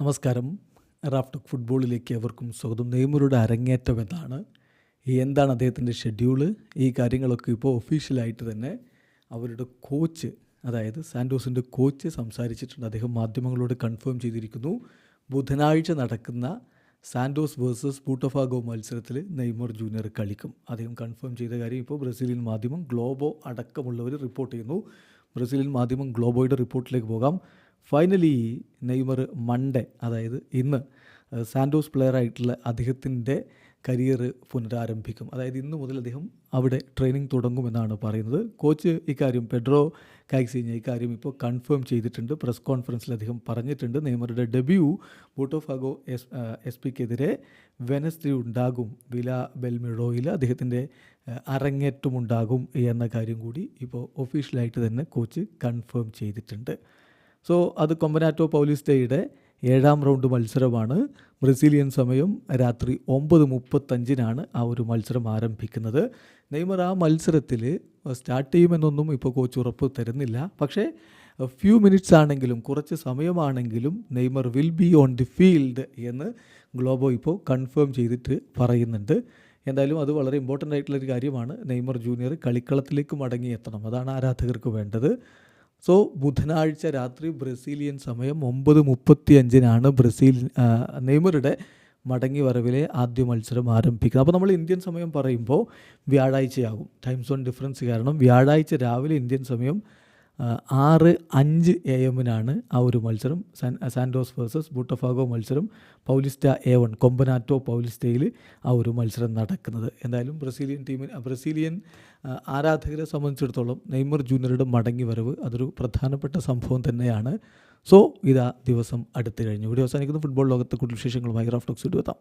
നമസ്കാരം. റാഫ്റ്റ് ഫുട്ബോളിലേക്ക് അവർക്കും സ്വാഗതം. നെയ്മറുടെ അരങ്ങേറ്റം എന്നാണ്. എന്താണ് അദ്ദേഹത്തിന്റെ ഷെഡ്യൂൾ? ഈ കാര്യങ്ങളൊക്കെ ഇപ്പോൾ ഒഫീഷ്യലായിട്ട് തന്നെ അവരുടെ കോച്ച് അതായത് സാൻഡോസിന്റെ കോച്ച് സംസാരിച്ചിട്ടുണ്ട്. അദ്ദേഹം മാധ്യമങ്ങളോട് കൺഫേം ചെയ്തിരിക്കുന്നു. ബുധനാഴ്ച നടക്കുന്ന സാൻഡോസ് വേഴ്സസ് ബൂട്ടഫാഗോ മത്സരത്തിൽ നെയ്മർ ജൂനിയർ കളിക്കും. അദ്ദേഹം കൺഫേം ചെയ്ത കാര്യം ഇപ്പോൾ ബ്രസീലിയൻ മാധ്യമം ഗ്ലോബോ അടക്കമുള്ളവർ റിപ്പോർട്ട് ചെയ്യുന്നു. ബ്രസീലിയൻ മാധ്യമം ഗ്ലോബോയുടെ റിപ്പോർട്ടിലേക്ക് പോകാം. ഫൈനലി നെയ്മർ മൺഡേ അതായത് ഇന്ന് സാൻഡോസ് പ്ലെയർ ആയിട്ടുള്ള അദ്ദേഹത്തിന്റെ കരിയർ പുനരാരംഭിക്കും. അതായത് ഇന്ന് മുതൽ അദ്ദേഹം അവിടെ ട്രെയിനിങ് തുടങ്ങുമെന്നാണ് പറയുന്നത്. കോച്ച് ഇക്കാര്യം പെഡ്രോ കാക്സീഞ്ഞ ഇക്കാര്യം ഇപ്പോൾ കൺഫേം ചെയ്തിട്ടുണ്ട്. പ്രസ് കോൺഫറൻസിൽ അദ്ദേഹം പറഞ്ഞിട്ടുണ്ട്. നെയ്മറുടെ ഡെബ്യൂ ബൂട്ടോഫാഗോ എസ് എസ് പിക്കെതിരെ വെനസ്ഡേ ഉണ്ടാകും വില ബെൽമിഡോയിൽ അദ്ദേഹത്തിന്റെ അരങ്ങേറ്റമുണ്ടാകും എന്ന കാര്യം കൂടി ഇപ്പോൾ ഒഫീഷ്യലായിട്ട് തന്നെ കോച്ച് കൺഫേം ചെയ്തിട്ടുണ്ട്. സോ അത് കൊമ്പനാറ്റോ പൗലിസ്റ്റയുടെ ഏഴാം റൗണ്ട് മത്സരമാണ്. ബ്രസീലിയൻ സമയം രാത്രി ഒമ്പത് മുപ്പത്തഞ്ചിനാണ് ആ ഒരു മത്സരം ആരംഭിക്കുന്നത്. നെയ്മർ ആ മത്സരത്തിൽ സ്റ്റാർട്ട് ചെയ്യുമെന്നൊന്നും ഇപ്പോൾ കോച്ച് ഉറപ്പ് തരുന്നില്ല. പക്ഷേ ഫ്യൂ മിനിറ്റ്സ് ആണെങ്കിലും കുറച്ച് സമയമാണെങ്കിലും Neymar will be on the field എന്ന് ഗ്ലോബോ ഇപ്പോൾ കൺഫേം ചെയ്തിട്ട് പറയുന്നുണ്ട്. എന്തായാലും അത് വളരെ ഇമ്പോർട്ടന്റ് ആയിട്ടുള്ളൊരു കാര്യമാണ്. നെയ്മർ ജൂനിയർ കളിക്കളത്തിലേക്ക് മടങ്ങിയെത്തണം അതാണ് ആരാധകർക്ക് വേണ്ടത്. സോ ബുധനാഴ്ച രാത്രി ബ്രസീലിയൻ സമയം ഒമ്പത് മുപ്പത്തി അഞ്ചിനാണ് ബ്രസീൽ നെയ്മറുടെ മടങ്ങി വരവിലെ ആദ്യ മത്സരം ആരംഭിക്കുന്നത്. അപ്പോൾ നമ്മൾ ഇന്ത്യൻ സമയം പറയുമ്പോൾ വ്യാഴാഴ്ചയാകും. ടൈം സോൺ ഡിഫറൻസ് കാരണം വ്യാഴാഴ്ച രാവിലെ ഇന്ത്യൻ സമയം ആറ് അഞ്ച് എ എമ്മിനാണ് ആ ഒരു മത്സരം. സാൻ സാൻഡോസ് വേഴ്സസ് ബൂട്ടഫാഗോ മത്സരം പൗലിസ്റ്റ എ വൺ കൊമ്പനാറ്റോ പൗലിസ്റ്റയിൽ ആ ഒരു മത്സരം നടക്കുന്നത്. എന്തായാലും ബ്രസീലിയൻ ടീമിന് ബ്രസീലിയൻ ആരാധകരെ സംബന്ധിച്ചിടത്തോളം നെയ്മർ ജൂനിയറുടെ മടങ്ങി വരവ് അതൊരു പ്രധാനപ്പെട്ട സംഭവം തന്നെയാണ്. സോ ഇതാ ദിവസം അടുത്ത് കഴിഞ്ഞു. ഇവിടെ അവസാനിക്കുന്ന. ഫുട്ബോൾ ലോകത്തെ കൂടുതൽ വിശേഷങ്ങളുമായി റാഫ്റ്റോക്സ് എത്താം.